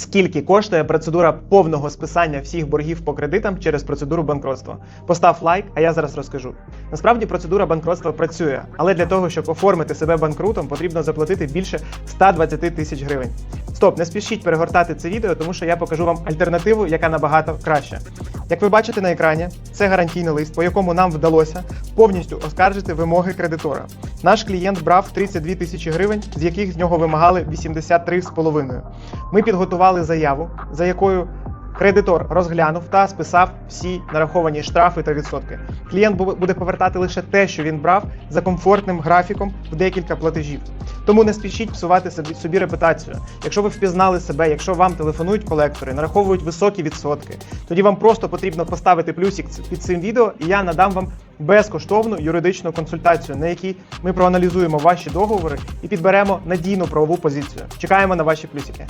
Скільки коштує процедура повного списання всіх боргів по кредитам через процедуру банкротства? Постав лайк, а я зараз розкажу. Насправді процедура банкротства працює, але для того, щоб оформити себе банкрутом, потрібно заплатити більше 120 тисяч гривень. Стоп, не спішіть перегортати це відео, тому що я покажу вам альтернативу, яка набагато краща. Як ви бачите на екрані, це гарантійний лист, по якому нам вдалося повністю оскаржити вимоги кредитора. Наш клієнт брав 32 тисячі гривень, з яких з нього вимагали 83,5. Ми підготували заяву, за якою кредитор розглянув та списав всі нараховані штрафи та відсотки. Клієнт бу- буде повертати лише те, що він брав за комфортним графіком в декілька платежів. Тому не спішіть псувати собі репутацію. Якщо ви впізнали себе, якщо вам телефонують колектори, нараховують високі відсотки, тоді вам просто потрібно поставити плюсик під цим відео, і я надам вам безкоштовну юридичну консультацію, на якій ми проаналізуємо ваші договори і підберемо надійну правову позицію. Чекаємо на ваші плюсики.